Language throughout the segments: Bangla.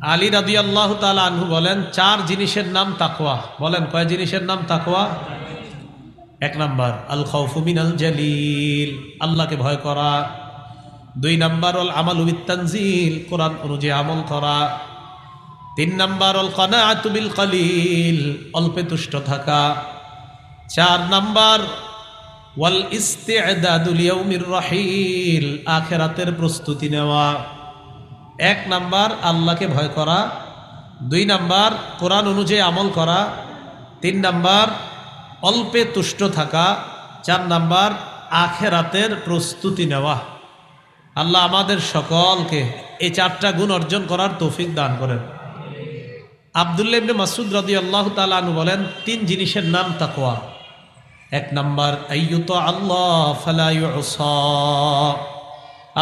আলী রাদি আল্লাহ তালা আনহু বলেন, চার জিনিসের নাম তাকোয়া বলেন, কয় জিনিসের নাম তাকোয়া এক নাম্বার আল খৌফুমিন আল জালিল। আল্লাহকে ভয় করা। দুই নাম্বার অল আমাল তানজিল কোরআন অনুযায়ী আমল করা। তিন নাম্বার অল কানা আতুবিল কালিল অল্পে তুষ্ট থাকা। চার নাম্বার ওয়াল ইস্তেদাদুল ইয়াউমির রাহিল। আখেরাতের প্রস্তুতি নেওয়া। এক নাম্বার আল্লাহকে ভয় করা, দুই নাম্বার কোরআন অনুযায়ী আমল করা, তিন নাম্বার অল্পে তুষ্ট থাকা, চার নাম্বার আখেরাতের প্রস্তুতি নেওয়া। আল্লাহ আমাদের সকলকে এই চারটা গুণ অর্জন করার তৌফিক দান করেন। আবদুল্লাহ ইবনে মাসুদ রদি আল্লাহ তালু বলেন, তিন জিনিসের নাম তাকোয়া এক নাম্বার আল্লাহ ফালায়ু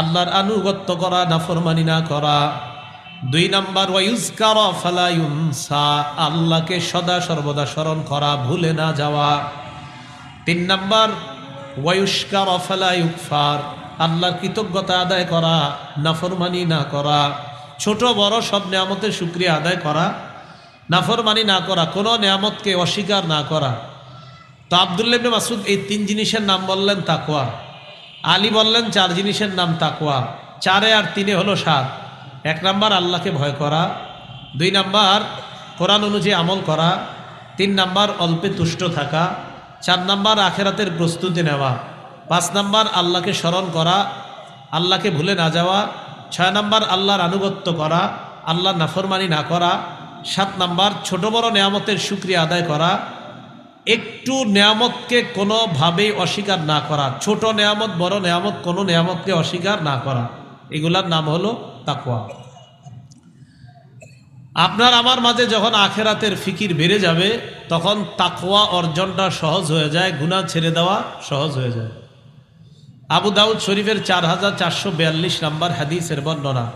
আল্লাহর আনুগত্য করা, নাফরমানি না করা। দুই নাম্বার ওয়াইউজকার ফালায়ুনসা আল্লাহকে সদা সর্বদা স্মরণ করা, ভুলে না যাওয়া। তিন নাম্বার ওয়ায়ুস্কার ফালায়ুকফার আল্লাহর কৃতজ্ঞতা আদায় করা, নাফরমানি না করা। ছোট বড় সব নিয়ামতের সুক্রিয়া আদায় করা, নাফরমানি না করা, কোনো নিয়ামতকে অস্বীকার না করা। তো আবদুল্লাহ ইবনে মাসুদ এই তিন জিনিসের নাম বললেন তাকওয়া। আলী বললেন, চার জিনিসের নাম তাকওয়া। চারে আর তিনে হলো সাত। এক নাম্বার, আল্লাহকে ভয় করা। দুই নাম্বার, কোরআন অনুযায়ী আমল করা। তিন নাম্বার, অল্পে তুষ্ট থাকা। চার নাম্বার, আখেরাতের প্রস্তুতি নেওয়া। পাঁচ নাম্বার, আল্লাহকে স্মরণ করা। আল্লাহকে ভুলে না যাওয়া। ছয় নাম্বার, আল্লাহর আনুগত্য করা। আল্লাহর নাফরমানি না করা। সাত নাম্বার, ছোট বড় নেয়ামতের সুক্রিয়া আদায় করা। একটু নেয়ামতকে কোনোভাবেই অস্বীকার না করা। ছোট নেয়ামত, বড় নেয়ামত, কোনো নেয়ামতকে অস্বীকার না করা। এগুলার নাম হলো তাকুয়া আপনার আমার মাঝে যখন আখেরাতের ফিকির বেড়ে যাবে, তখন তাকুয়া অর্জনটা সহজ হয়ে যায় গুণা ছেড়ে দেওয়া সহজ হয়ে যায়। আবু দাউদ শরীফের চার হাজার চারশো বিয়াল্লিশ নম্বর হাদিসের বর্ণনা।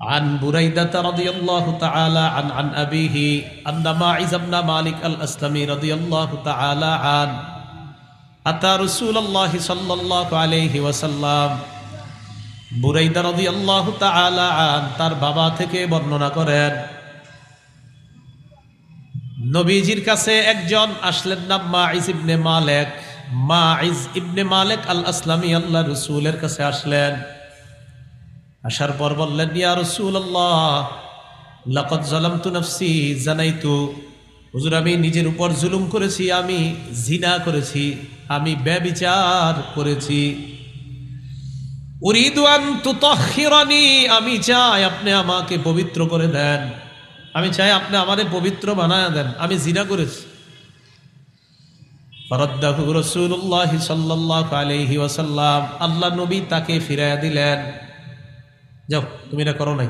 عن بريدة رضي الله تعالى عن عن أبيه أن ماعز بن مالك الأسلمي رضي الله تعالى عنه أتى رسول الله صلى الله عليه وسلم বুরাইদা রদি আল্লাহ আন তার বাবা থেকে বর্ণনা করেন নবীজির কাছে একজন আসলেন নাম মাইজ ইবনে মালেক মাইজ ইবনে মালেক আল আসলামী আল্লাহ রসুলের কাছে আসলেন আসার পর বললেন, ইয়া লাকত জালামতু নফসি, জানাইতু, হুজুর, আমি নিজের উপর জুলুম করেছি, আমি জিনা করেছি, আমি ব্যবিচার করেছি। উরিদুয়ান আমি চাই আপনি আমাকে পবিত্র করে দেন। আমি চাই আপনি আমারে পবিত্র বানায় দেন, আমি জিনা করেছি। ফরদ্দাহু রসুল্লাহ সাল্লাহ আলহি আল্লাহ নবী তাকে ফিরাইয়া দিলেন। যাও, তুমি এটা করো নাই।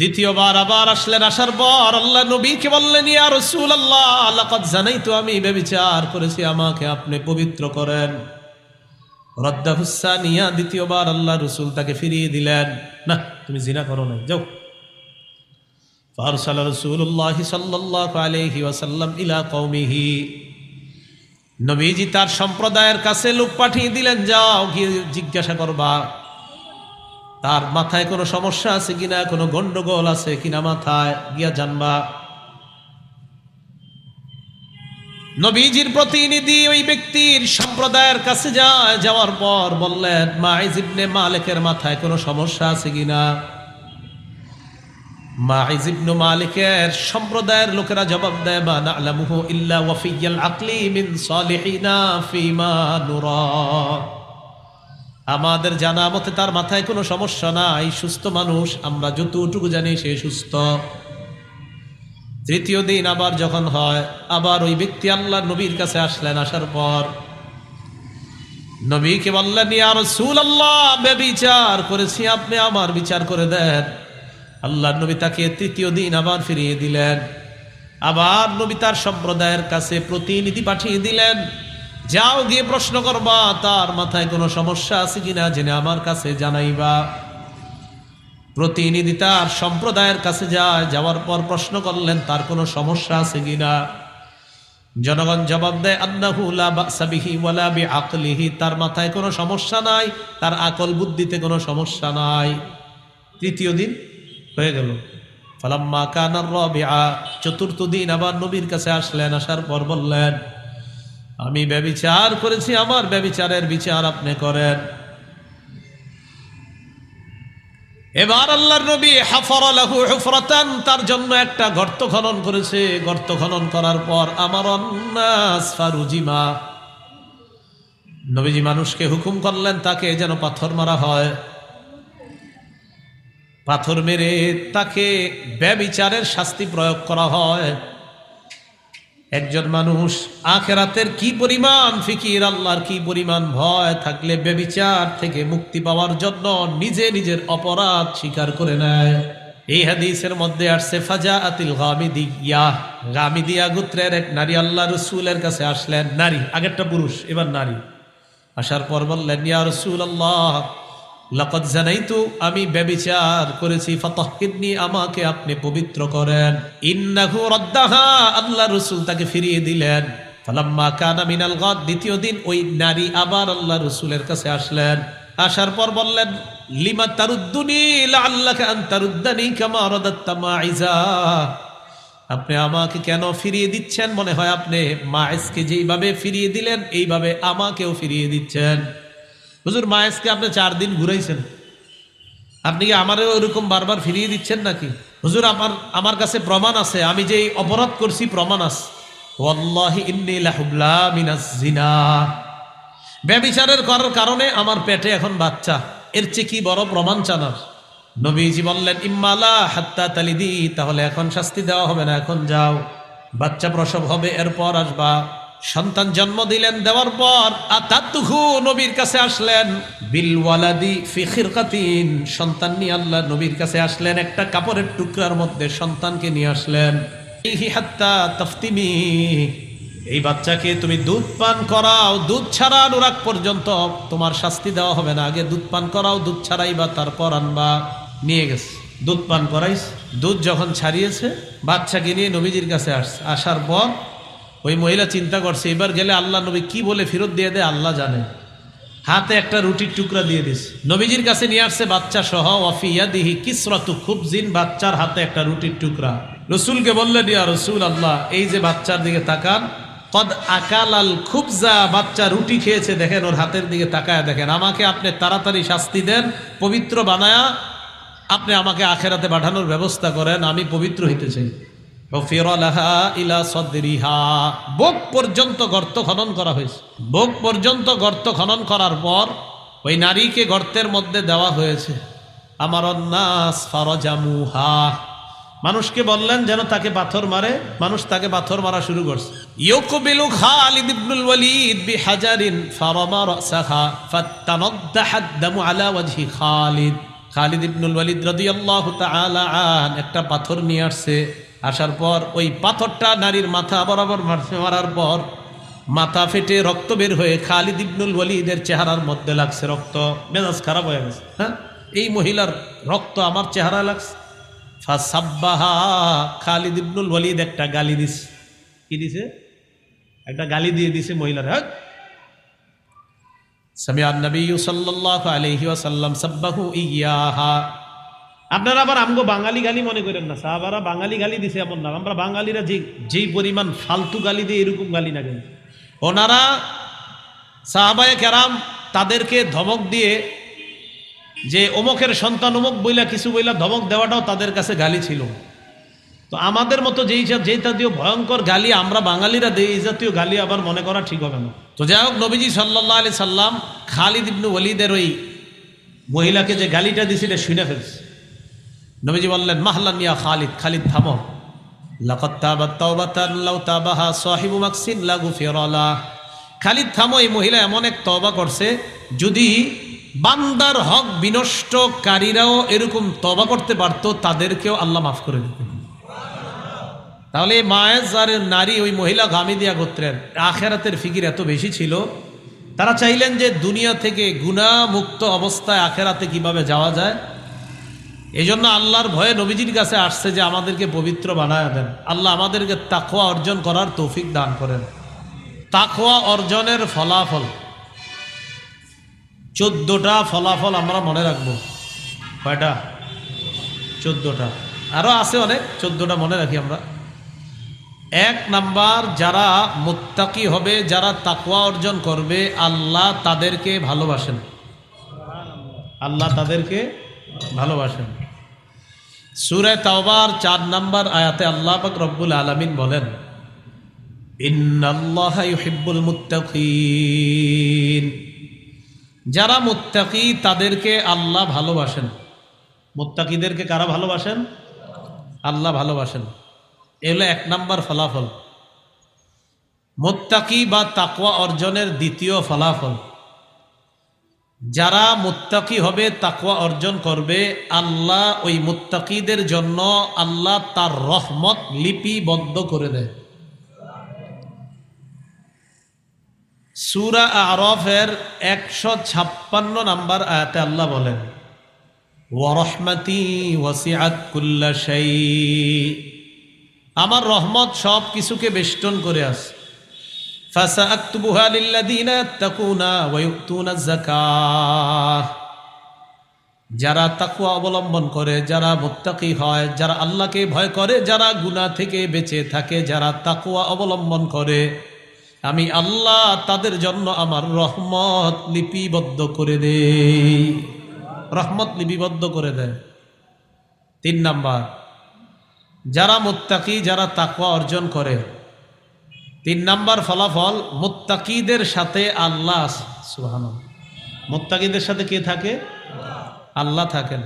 দ্বিতীয়বার আবার আসলেন, আসার পর আল্লাহ নবীকে বললেন, ইয়া রসুল আল্লাহ আল্লাহ জানাই তো আমি ব্যবিচার করেছি, আমাকে আপনি পবিত্র করেন। রদ্দা দ্বিতীয়বার আল্লাহ রসুল তাকে ফিরিয়ে দিলেন। না, তুমি জিনা করো নাই, যাও। ফারসাল রসুল্লাহ সাল্লাহ আলহি ওয়াসাল্লাম ইলা কৌমিহি নবীজি তার সম্প্রদায়ের কাছে লোক পাঠিয়ে দিলেন, যাও, গিয়ে জিজ্ঞাসা করবা। তার মাথায় কোনো সমস্যা আছে কিনা, কোনো গন্ডগোল আছে কিনা মাথায়, গিয়া জানবা। নবীজির প্রতিনিধি ওই ব্যক্তির সম্প্রদায়ের কাছে যায়, যাওয়ার পর বললেন মাইজ ইবনে মালিকের মাথায় কোনো সমস্যা আছে কিনা? মাইজ ইবনু মালিকের সম্প্রদায়ের লোকেরা জবাব দেয়, মা না'লামুহু ইল্লা ওয়াফিয়াল আকলি মিন সালিহিনা ফিমা নুরা। আমাদের জানা মতে তার মাথায় কোনো সমস্যা নাই, সুস্থ মানুষ, আমরা যতটুকু জানি সে সুস্থ। তৃতীয় দিন আবার যখন হয়, আবার ওই ব্যক্তি আল্লাহ নবীর কাছে আসলেন, আসার পর নবীকে বললেন আর সুল আল্লাহ বিচার করেছি, আপনি আমার বিচার করে দেন। আল্লাহ নবী তাকে তৃতীয় দিন আবার ফিরিয়ে দিলেন। আবার নবী তার সম্প্রদায়ের কাছে প্রতিনিধি পাঠিয়ে দিলেন। যাও গিয়ে প্রশ্ন করবা, তার মাথায় কোনো সমস্যা আছে কিনা জেনে আমার কাছে জানাইবা। প্রতিনিধি তার সম্প্রদায়ের কাছে যায়, যাওয়ার পর প্রশ্ন করলেন, তার কোনো সমস্যা আছে কিনা? জনগণ জবাব দেয় বিআকলিহি। তার মাথায় কোনো সমস্যা নাই, তার আকল বুদ্ধিতে কোনো সমস্যা নাই। তৃতীয় দিন হয়ে গেল। ফালাম্মা কানার রবিআ। চতুর্থ দিন আবার নবীর কাছে আসলেন, আসার পর বললেন আমি ব্যবিচার করেছি, আমার ব্যবিচারের বিচার আপনি করেন। এবার আল্লাহর নবী হুফরাতান তার জন্য একটা গর্ত খনন করেছে। গর্ত খনন করার পর আমার ফারুজিমা, নবীজি মানুষকে হুকুম করলেন তাকে যেন পাথর মারা হয়। পাথর মেরে তাকে ব্যবিচারের শাস্তি প্রয়োগ করা হয়। একজন মানুষ আখেরাতের কি পরিমাণ ফিকির, আল্লাহর কি পরিমাণ ভয় থাকলে ব্যবিচার থেকে মুক্তি পাওয়ার জন্য নিজে নিজের অপরাধ স্বীকার করে নেয়। এই হাদিসের মধ্যে আসছে ফাজা আতিল গামিদি গামিদিয়া। গামিদিয়া গোত্রের এক নারী আল্লাহ রসুলের কাছে আসলেন, নারী, আগেরটা পুরুষ, এবার নারী। আসার পর বললেন, ইয়া রসুল আল্লাহ লাকদ জানাইতু, আমি ব্যবিচার করেছি, ফাতাহকিদনি, আমাকে আপনি পবিত্র করেন। ইন্নাহু রাদ্দাহা, আল্লাহ রসুল তাকে ফিরিয়ে দিলেন। ফালাম্মা কানা মিনাল গাদ, দ্বিতীয় দিন ওই নারী আবার আল্লাহ রসুলের কাছে আসলেন। আসার পর বললেন, লিমা তারুদ্দুনি, লাআল্লাকা আন তারুদ্দানি কামা রাদাত্তা মাইজা আপনি আমাকে কেন ফিরিয়ে দিচ্ছেন? মনে হয় আপনি মায়েসকে যেইভাবে ফিরিয়ে দিলেন, এইভাবে আমাকেও ফিরিয়ে দিচ্ছেন। হুজুর মায়েসকে আপনি চার দিন ঘুরাইছেন। আপনি কি আমারও এরকম বারবার ফিরিয়ে দিচ্ছেন নাকি? হুজুর, আমার আমার কাছে প্রমাণ আছে। আমি যে অপরাধ করছি, প্রমাণ আছে। ব্যবিচারের করার কারণে আমার পেটে এখন বাচ্চা। এর চেয়ে কি বড় প্রমাণ চানার নবীজি বললেন ইম্মালা হাত্তা তালিদি। তাহলে এখন শাস্তি দেওয়া হবে না, এখন যাও। বাচ্চা প্রসব হবে, এরপর আসবা। সন্তান জন্ম দিলেন, দেওয়ার পর আতাতুহু নবীর কাছে আসলেন। বিল ওয়ালাদি ফি খিরকাতিন। সন্তান নিয়ে আল্লাহ নবীর কাছে আসলেন, একটা কাপড়ের টুকরার মধ্যে সন্তানকে নিয়ে আসলেন। হাত্তা তফতিমি। এই বাচ্চাকে তুমি দুধ পান করাও, দুধ ছাড়া অনুরাগ পর্যন্ত তোমার শাস্তি দেওয়া হবে না। আগে দুধ পান করাও, দুধ ছাড়াই বা তারপর আনবা। নিয়ে গেছে। দুধ পান করাইস দুধ যখন ছাড়িয়েছে, বাচ্চাকে নিয়ে নবীজির কাছে আসছে আসার পর ওই মহিলা চিন্তা করছে, এবার গেলে আল্লাহ নবী কি বলে ফেরত দিয়ে দেয় আল্লাহ জানে। হাতে একটা রুটির টুকরা দিয়ে দিস। নবীজির কাছে নিয়ে আসছে বাচ্চা সহ অফিয়া দিহি কিসরতু খুব জিন বাচ্চার হাতে একটা রুটির টুকরা। রসুলকে বললেন, ইয়া রসুল আল্লাহ এই যে বাচ্চার দিকে তাকান, কদ আকাল আল খুবজা বাচ্চা রুটি খেয়েছে, দেখেন ওর হাতের দিকে তাকায় দেখেন। আমাকে আপনি তাড়াতাড়ি শাস্তি দেন, পবিত্র বানায়া, আপনি আমাকে আখেরাতে পাঠানোর ব্যবস্থা করেন, আমি পবিত্র হইতে চাই। বোক পর্যন্ত গর্ত খনন করা হয়েছে। বোক পর্যন্ত গর্ত খনন করার পর ওই নারীকে গর্তের মধ্যে দেওয়া হয়েছে। আমার অন্নাস ফরজামুহা মানুষকে বললেন যেন তাকে পাথর মারে। মানুষ তাকে পাথর মারা শুরু করছে। খালিদ ইবনুল ওয়ালিদ রাদিয়াল্লাহু তাআলা আন একটা পাথর নিয়ে আসছে। আসার পর ওই পাথরটা নারীর মাথা বরাবর মারার পর মাথা ফেটে রক্ত বের হয়ে খালিদ ইবনুল ওয়ালিদের চেহারার মধ্যে লাগছে রক্ত। মেজাজ খারাপ হয়ে গেছে। হ্যাঁ? এই মহিলার রক্ত আমার চেহারা লাগছে। ফাসাব্বাহা, খালিদ ইবনুল ওয়ালিদ একটা গালি দিস কি দিছে? একটা গালি দিয়ে দিছে মহিলার। হ্যাঁ? সামিয়ান নবী সাল্লাল্লাহু আলাইহি ওয়াসাল্লাম সাব্বাহু ইয়াহা। আপনারা আবার আমগো বাঙালি গালি মনে করেন না। সাহাবারা বাঙালি গালি দিছে এমন না। আমরা বাঙালিরা যে যেই পরিমাণ ফালতু গালি দিয়ে এরকম গালি না কেন? ওনারা সাহাবায়ে কেরাম তাদেরকে ধমক দিয়ে যে, অমুকের সন্তান অমুক বইলা কিছু বইলা ধমক দেওয়াটাও তাদের কাছে গালি ছিল। তো আমাদের মতো যেই যেই জাতীয় ভয়ঙ্কর গালি আমরা বাঙালিরা দেই, এই জাতীয় গালি আবার মনে করা ঠিক হবে না। তো যাই হোক, নবীজি সাল্লাহ আলি সাল্লাম খালিদ ইবনু ওয়ালিদের ওই মহিলাকে যে গালিটা দিছিল, শুনে ফেলছে। নবীজি বললেন, মাহলান ইয়া খালিদ খালিদ থামো। খালিদ থামো, এই মহিলা এমন এক তওবা করছে, যদি বান্দার হক বিনষ্টকারীরাও এরকম তবা করতে পারতো, তাদেরকেও আল্লাহ মাফ করে দিতেন। তাহলে এই মায়েজ আর নারী, ওই মহিলা গামিদিয়া গোত্রের আখেরাতের ফিকির এত বেশি ছিল, তারা চাইলেন যে দুনিয়া থেকে গুণা মুক্ত অবস্থায় আখেরাতে কীভাবে যাওয়া যায়? এই জন্য আল্লাহর ভয়ে নবীজির কাছে আসছে যে আমাদেরকে পবিত্র বানায় দেন। আল্লাহ আমাদেরকে তাকোয়া অর্জন করার তৌফিক দান করেন। তাকোয়া অর্জনের ফলাফল। চোদ্দটা ফলাফল আমরা মনে রাখব। কয়টা? চোদ্দটা। আরও আছে অনেক, চোদ্দটা মনে রাখি আমরা। এক নাম্বার, যারা মুত্তাকি হবে, যারা তাকওয়া অর্জন করবে, আল্লাহ তাদেরকে ভালোবাসেন। আল্লাহ তাদেরকে ভালোবাসেন। সুরে তাওবার চার নাম্বার আয়াতে আল্লাহ পাক রব্বুল আলামিন বলেন যারা মুত্তাকি, তাদেরকে আল্লাহ ভালোবাসেন। মুত্তাকিদেরকে কারা ভালোবাসেন? আল্লাহ ভালোবাসেন। এগুলো এক নম্বর ফলাফল। মুত্তাকি বা তাকওয়া অর্জনের দ্বিতীয় ফলাফল। যারা মুত্তাকি হবে, তাকওয়া অর্জন করবে। আল্লাহ ওই মুত্তাকিদের জন্য আল্লাহ তার রহমত লিপিবদ্ধ করে দেয়। সুরা আরফের একশো ছাপ্পান্ন নাম্বার আয়াতে আল্লাহ বলেন ওয়ারহমাতি ওয়াসিআত কুল্লা আমার রহমত সব কিছুকে বেষ্টন করে আস যারা তাকুয়া অবলম্বন করে, যারা মুত্তাকি হয়, যারা আল্লাহকে ভয় করে, যারা গুনাহ থেকে বেঁচে থাকে, যারা তাকুয়া অবলম্বন করে, আমি আল্লাহ তাদের জন্য আমার রহমত লিপিবদ্ধ করে দেই। রহমত লিপিবদ্ধ করে দেয়। তিন নাম্বার, যারা মুত্তাকি, যারা তাকুয়া অর্জন করে তিন নাম্বার ফলাফল মুত্তাকিদের সাথে আল্লাহ সুহান মুত্তাকিদের সাথে কে থাকে? আল্লাহ থাকেন।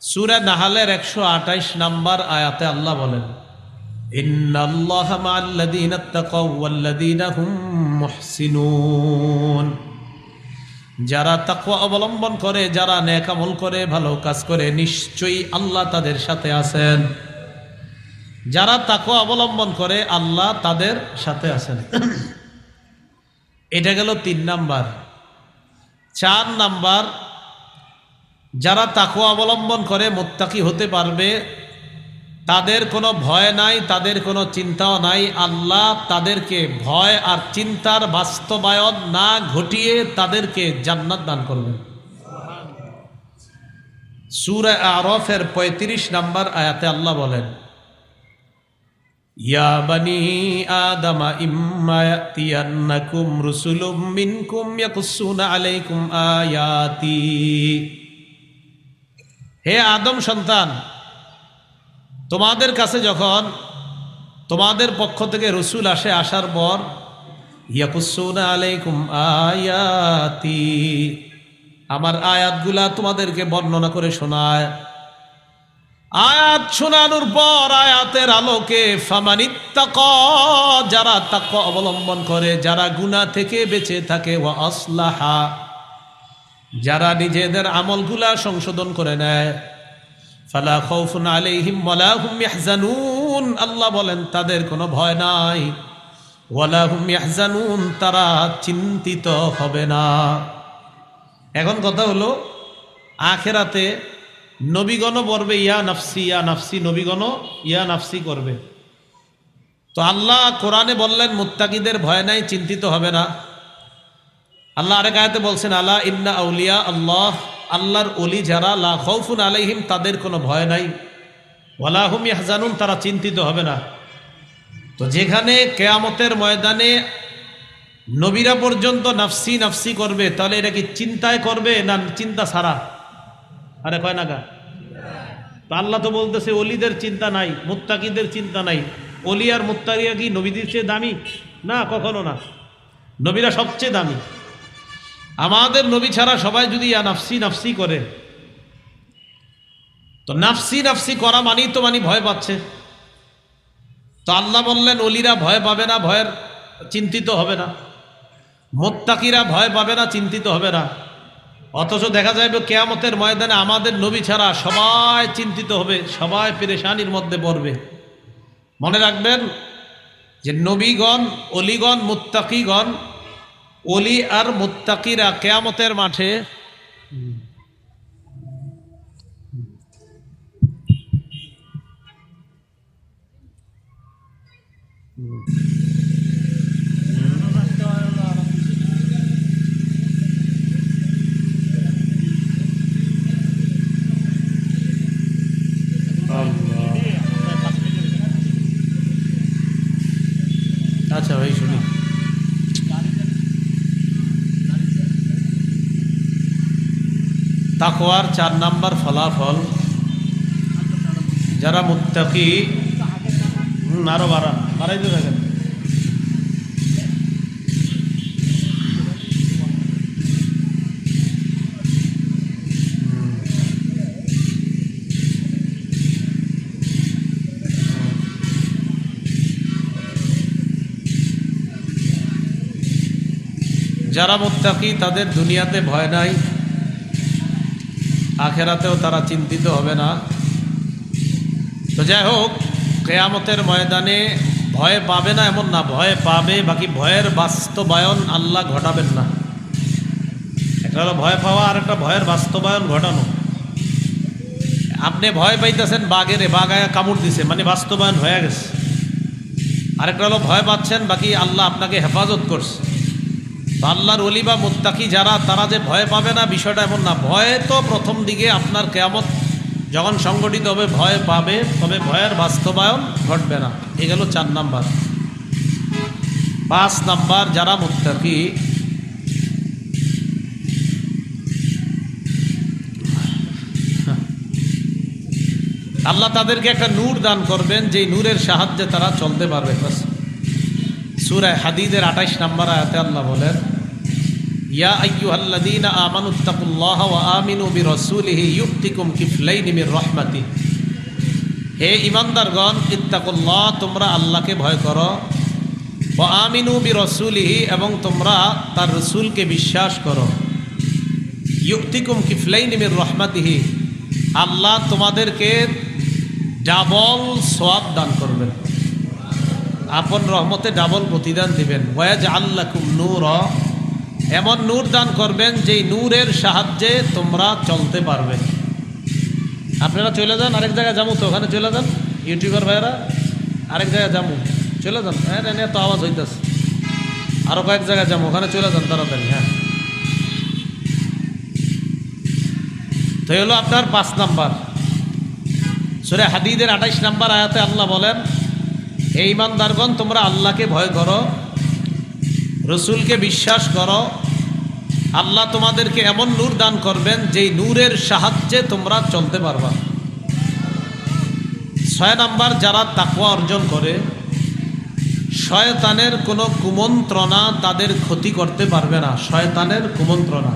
সুরা নাহালের একশো আঠাইশ নাম্বার আয়াতে আল্লাহ বলেন যারা তাকওয়া অবলম্বন করে যারা নেক আমল করে ভালো কাজ করে নিশ্চয়ই আল্লাহ তাদের সাথে আছেন। যারা তাকওয়া অবলম্বন করে, আল্লাহ তাদের সাথে আছেন। এটা গেল তিন নাম্বার। চার নাম্বার, যারা তাকওয়া অবলম্বন করে, মোত্তাকি হতে পারবে, তাদের কোনো ভয় নাই, তাদের কোনো চিন্তাও নাই। আল্লাহ তাদেরকে ভয় আর চিন্তার বাস্তবায়ন না ঘটিয়ে তাদেরকে জান্নাত দান করবেন। সুরা আরফের ৩৫ নাম্বার আয়াতে আল্লাহ বলেন ইয়া বানি আদামা ইম্মা ইয়াতিয়ান্নাকুম রুসুলুম মিনকুম ইয়াকুসুনা আলাইকুম আয়াতি হে আদম সন্তান তোমাদের কাছে যখন তোমাদের পক্ষ থেকে রসুল আসে, আসার পর ইয়াকুসুনা আলাইকুম আয়াতি, আমার আয়াতগুলা তোমাদেরকে বর্ণনা করে শোনায়। আয়াত শোনানোর পর আয়াতের আলোকে ফামানিত্তাক, যারা তাক অবলম্বন করে, যারা গুনাহ থেকে বেঁচে থাকে ও আসলাহা, যারা নিজেদের আমলগুলা সংশোধন করে নেয়। ফালা খৌফুন আলাইহিম ওয়ালা হুম আল্লাহ বলেন, তাদের কোনো ভয় নাই। ওয়ালা হুম ইয়াহজানুন, তারা চিন্তিত হবে না। এখন কথা হলো, আখেরাতে নবীগণ বলবে ইয়া নাফসি ইয়া নাফসি নবীগণ ইয়া নাফসি করবে। তো আল্লাহ কোরআনে বললেন, মুত্তাকিদের ভয় নাই, চিন্তিত হবে না। আল্লাহ আরেক আয়াতে বলছেন আল্লাহ ইন্না আউলিয়া আল্লাহ, আল্লাহর অলি যারা, লা খৌফুন আলাইহিম, তাদের কোনো ভয় নাই। ওয়ালাহুম ইয়াহজানুন, তারা চিন্তিত হবে না। তো যেখানে কেয়ামতের ময়দানে নবীরা পর্যন্ত নাফসি নাফসি করবে, তাহলে এটা কি চিন্তায় করবে না চিন্তা ছাড়া? আরে কয় না গা? তো আল্লাহ তো বলতেছে, অলিদের চিন্তা নাই, মুত্তাকিদের চিন্তা নাই। অলি আর মুত্তাকিয়া কি নবীদের চেয়ে দামি? না, কখনো না। নবীরা সবচেয়ে দামি। আমাদের নবী ছাড়া সবাই যদি ইয়া নাফসি নাফসি করে, তো নাফসি নাফসি করা মানেই তো মানে ভয় পাচ্ছে। তো আল্লাহ বললেন, অলিরা ভয় পাবে না, ভয়ের চিন্তিত হবে না। মোত্তাকিরা ভয় পাবে না, চিন্তিত হবে না। অথচ দেখা যাবে কেয়ামতের ময়দানে আমাদের নবী ছাড়া সবাই চিন্তিত হবে, সবাই পেরেশানির মধ্যে পড়বে। মনে রাখবেন যে নবীগণ, অলিগণ, মুত্তাকিগণ, অলি আর মুত্তাকিরা কেয়ামতের মাঠে আচ্ছা ভাই শুনি। তাকোয়ার চার নাম্বার ফলাফল। যারা মুত্তাকি হুম, আরও বাড়ান। বাড়াইতে থাকেন যারা মুত্তাকি, তাদের দুনিয়াতে ভয় নাই, আখেরাতেও তারা চিন্তিত হবে না। তো যাই হোক, কেয়ামতের ময়দানে ভয় পাবে না এমন না, ভয় পাবে, বাকি ভয়ের বাস্তবায়ন আল্লাহ ঘটাবেন না। একটা হলো ভয় পাওয়া আর একটা ভয়ের বাস্তবায়ন ঘটানো। আপনি ভয় পাইতেছেন বাঘেরে বাঘায় কামড় দিছে মানে বাস্তবায়ন হয়ে গেছে। আরেকটা হলো ভয় পাচ্ছেন, বাকি আল্লাহ আপনাকে হেফাজত করছে। আল্লাহর অলি বা মুত্তাকি যারা, তারা যে ভয় পাবে না, বিষয়টা এমন না। ভয় তো প্রথম দিকে আপনার কেয়ামত যখন সংগঠিত হবে, ভয় পাবে, তবে ভয়ের বাস্তবায়ন ঘটবে না। এ গেল চার নাম্বার। পাঁচ নাম্বার, যারা মুত্তাকি, আল্লাহ তাদেরকে একটা নূর দান করবেন, যেই নূরের সাহায্যে তারা চলতে পারবে। সুরায় হাদিদের আঠাইশ নাম্বার আয়াতে আল্লাহ বলেন, ইয়া আইয়ুহাল্লাযীনা আমানুত্তাকুল্লাহ ওয়া আমিনু বিরাসূলিহি ইউতিকুম কিফলাইনি মির রাহমাতি। হে ইমানদারগণ ইত্তাকুল্লাহ, তোমরা আল্লাহকে ভয় করো। ও আমিনু বিরাসূলিহি এবং তোমরা তার রসুলকে বিশ্বাস করো। ইউক্তিকুম কিফলাইনি মির রাহমাতিহি আল্লাহ তোমাদেরকে ডাবল সোয়াব দান করবেন। আপন রহমতে ডাবল প্রতিদান দিবেন। ওয়াজ আল্লাকুম নূর। এমন নূর দান করবেন যেই নূরের সাহায্যে তোমরা চলতে পারবে। আপনারা চলে যান, আরেক জায়গায় যাব তো, ওখানে চলে যান। ইউটিউবার ভাইয়েরা, আরেক জায়গায় যাব। চলে যান। হ্যাঁ রে তো আওয়াজ হইতেছে। আরও কয়েক জায়গায় যাব, ওখানে চলে যান তাড়াতাড়ি হ্যাঁ। তো হলো আপনার পাঁচ নাম্বার। সুরে হাদিদের আঠাইশ নাম্বার আয়াতে আল্লাহ বলেন হে ইমানদারগণ, তোমরা আল্লাহকে ভয় করো, রসুলকে বিশ্বাস করো। আল্লাহ তোমাদেরকে এমন নূর দান করবেন যেই নূরের সাহায্যে তোমরা চলতে পারবা। ছয় নাম্বার, যারা তাকুয়া অর্জন করে, শয়তানের কোনো কুমন্ত্রণা তাদের ক্ষতি করতে পারবে না। শয়তানের কুমন্ত্রণা।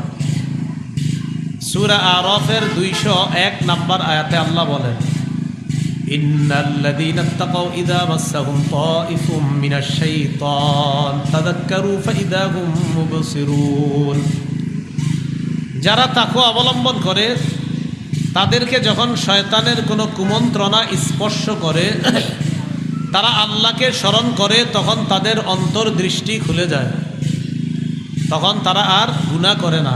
সুরা আরফের দুইশো এক নাম্বার আয়াতে আল্লাহ বলেন إن الذين اتقوا إذا مسهم طائف من الشيطان تذكروا فإذا هم مبصرون যারা তাকে অবলম্বন করে তাদেরকে যখন শয়তানের কোনো কুমন্ত্রণা স্পর্শ করে তারা আল্লাহকে স্মরণ করে তখন তাদের অন্তর্দৃষ্টি খুলে যায় তখন তারা আর গুণা করে না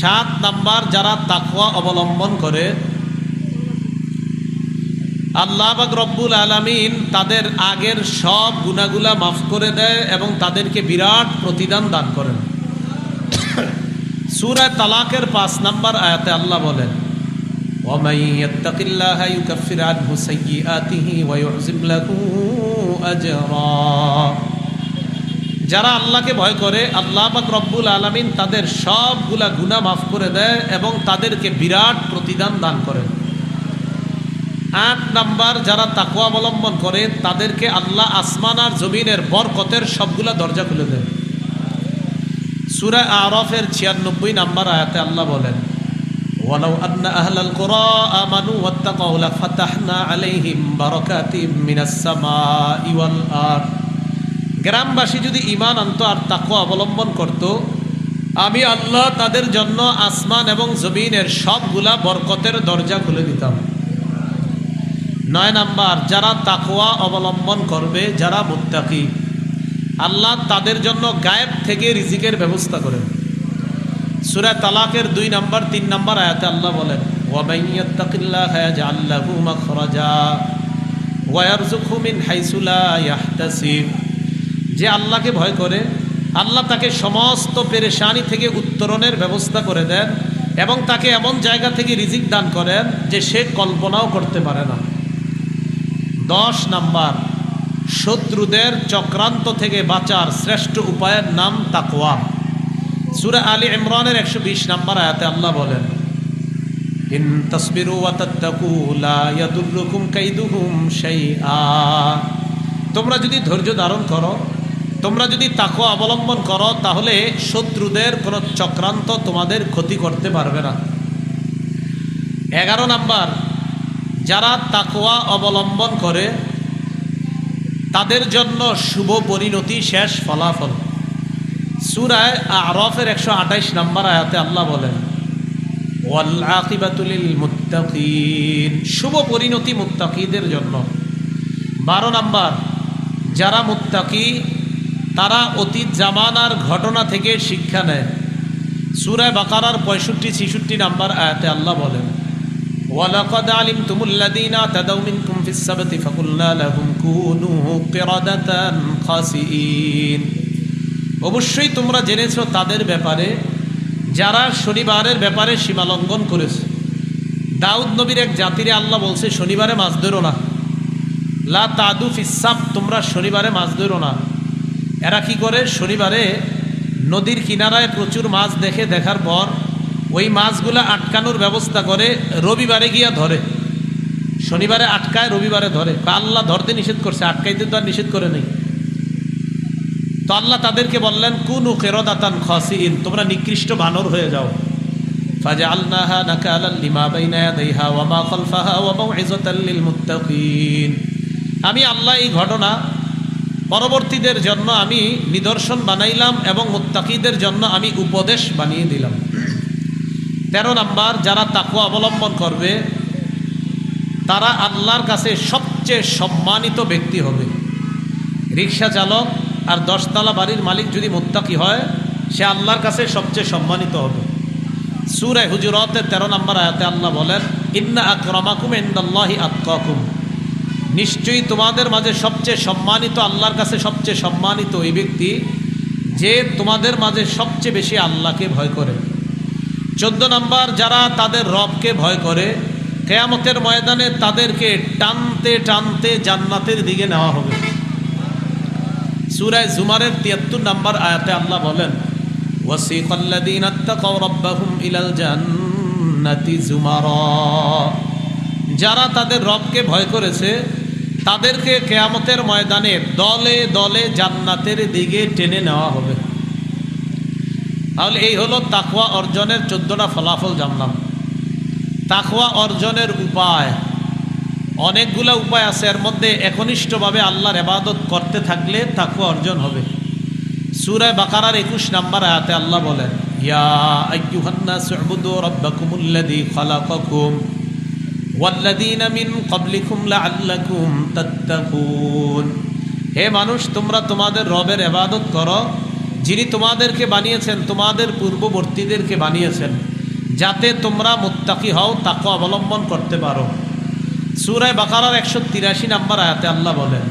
সাত নাম্বার যারা তাকুয়া অবলম্বন করে আল্লাহবাক রব্বুল আলমিন তাদের আগের সব গুণাগুলা মাফ করে দেয় এবং তাদেরকে বিরাট প্রতিদান দান করেন। সুরায় তালাকের পাঁচ নাম্বার আয়াতে আল্লাহ বলেন যারা আল্লাহকে ভয় করে, আল্লাহ বাক রব্বুল আলমিন তাদের সবগুলা গুণা মাফ করে দেয় এবং তাদেরকে বিরাট প্রতিদান দান করেন। আট নাম্বার যারা তাকু অবলম্বন করে তাদেরকে আল্লাহ আসমান আর জমিনের বরকতের সবগুলা দরজা খুলে দেয় সুরা আরফের ছিয়ানব্বই নাম্বার আয়াতে আল্লাহ বলেন ولو أن أهل القرى آمنوا واتقوا لفتحنا عليهم بركات من السماء والأرض গ্রামবাসী যদি ইমান আনত আর তাকওয়া অবলম্বন করত আমি আল্লাহ তাদের জন্য আসমান এবং জমিনের সবগুলা বরকতের দরজা খুলে দিতাম নয় নাম্বার, যারা তাকওয়া অবলম্বন করবে, যারা মুত্তাকি। আল্লাহ তাদের জন্য গায়েব থেকে রিজিকের ব্যবস্থা করেন। সুরা তালাকের দুই নাম্বার, তিন নাম্বার আয়াতে আল্লাহ বলেন যে আল্লাহকে ভয় করে, আল্লাহ তাকে সমস্ত পেরেশানি থেকে উত্তরণের ব্যবস্থা করে দেন এবং তাকে এমন জায়গা থেকে রিজিক দান করেন যে সে কল্পনাও করতে পারে না। দশ নাম্বার, শত্রুদের চক্রান্ত থেকে বাঁচার শ্রেষ্ঠ উপায়ের নাম তাকওয়া। সুরা আলী ইমরানের একশো বিশ নাম্বার আয়াতে আল্লাহ বলেন, ইন তোমরা যদি ধৈর্য ধারণ করো, তোমরা যদি তাকওয়া অবলম্বন করো, তাহলে শত্রুদের কোনো চক্রান্ত তোমাদের ক্ষতি করতে পারবে না। এগারো নাম্বার যারা তাকোয়া অবলম্বন করে, তাদের জন্য শুভ পরিণতি শেষ ফলাফল। সুরায় আরফের একশো আঠাইশ নম্বর আয়াতে আল্লাহ বলেন শুভ পরিণতি মুত্তাকিদের জন্য। বারো নাম্বার, যারা মুত্তাকি, তারা অতীত জামানার ঘটনা থেকে শিক্ষা নেয়। সুরায় বাকারার পঁয়ষট্টি ছিষট্টি নাম্বার আয়াতে আল্লাহ বলেন ولقد علمتم الذين اعتدوا منكم في السبت فقلنا لهم كونوا قردة خاسئين অবশ্যই তোমরা জেনেছ তাদের ব্যাপারে যারা শনিবারের ব্যাপারে সীমা লঙ্ঘন করেছে দাউদ নবীর এক জাতিরে আল্লাহ বলছে শনিবারে মাছ ধরো না লা তাদু ফিসাব তোমরা শনিবারে মাছ ধরো না এরা কি করে শনিবারে নদীর কিনারায় প্রচুর মাছ দেখে দেখার পর ওই মাছগুলো আটকানোর ব্যবস্থা করে রবিবারে গিয়া ধরে। শনিবারে আটকায়, রবিবারে ধরে। বা আল্লাহ ধরতে নিষেধ করছে, আটকাইতে তো আর নিষেধ করে নেই। তো আল্লাহ তাদেরকে বললেন, কুন কেরদাতান খসিন তোমরা নিকৃষ্ট বানর হয়ে যাও। ফাজা আল্লাহা নাকালাল লিমা বাইনা ইয়াদাইহা ওয়া মা খালফাহা ওয়া মাউইযাতাল লিল মুত্তাকিন। আমি আল্লাহ এই ঘটনা পরবর্তীদের জন্য আমি নিদর্শন বানাইলাম এবং মুত্তাকিদের জন্য আমি উপদেশ বানিয়ে দিলাম। তেরো নাম্বার, যারা তাকুয়া অবলম্বন করবে, তারা আল্লাহর কাছে সবচেয়ে সম্মানিত ব্যক্তি হবে। রিক্সা চালক আর দশতলা বাড়ির মালিক যদি মুত্তাকি হয়, সে আল্লাহর কাছে সবচেয়ে সম্মানিত হবে। সুরায় হুজুরতের তেরো নম্বর আয়াতে আল্লাহ বলেন, ইন্না আকরমাকুম ইন্দাল্লাহি আতকাকুম। নিশ্চয়ই তোমাদের মাঝে সবচেয়ে সম্মানিত, আল্লাহর কাছে সবচেয়ে সম্মানিত ওই ব্যক্তি, যে তোমাদের মাঝে সবচেয়ে বেশি আল্লাহকে ভয় করে। চোদ্দ নম্বর, যারা তাদের রবকে ভয় করে, কেয়ামতের ময়দানে তাদেরকে টানতে টানতে জান্নাতের দিকে নেওয়া হবে। সুরায় জুমারের তিয়াত্তর নম্বর আয়াতে আল্লাহ বলেন ইলাল যারা তাদের রবকে ভয় করেছে, তাদেরকে কেয়ামতের ময়দানে দলে দলে জান্নাতের দিকে টেনে নেওয়া হবে। তাহলে এই হলো তাকুয়া অর্জনের চোদ্দটা ফলাফল জানলাম। তাকওয়া অর্জনের উপায়। অনেকগুলো উপায় আছে, এর মধ্যে একনিষ্ঠভাবে আল্লাহর এবাদত করতে থাকলে তাকুয়া অর্জন হবে। সুরায় বাকারার একুশ নাম্বার আয়াতে আল্লাহ বলেন হে মানুষ, তোমরা তোমাদের রবের এবাদত করো যিনি তোমাদেরকে বানিয়েছেন, তোমাদের পূর্ববর্তীদেরকে বানিয়েছেন, যাতে তোমরা মুত্তাকি হও তাকে অবলম্বন করতে পারো। সুরায় বাকারার একশো তিরাশি নাম্বার আয়াতে আল্লাহ বলেন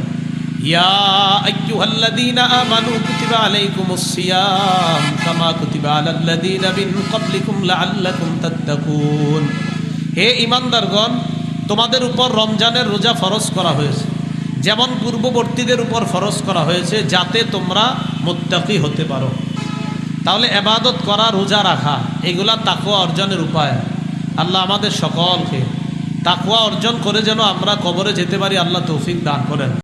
হে ঈমানদারগণ, তোমাদের উপর রমজানের রোজা ফরজ করা হয়েছে। যেমন পূর্ববর্তীদের উপর ফরজ করা হয়েছে, যাতে তোমরা মুত্তাকি হতে পারো। তাহলে এবাদত করা, রোজা রাখা, এগুলা তাকুয়া অর্জনের উপায়। আল্লাহ আমাদের সকলকে তাকুয়া অর্জন করে যেন আমরা কবরে যেতে পারি, আল্লাহ তৌফিক দান করেন।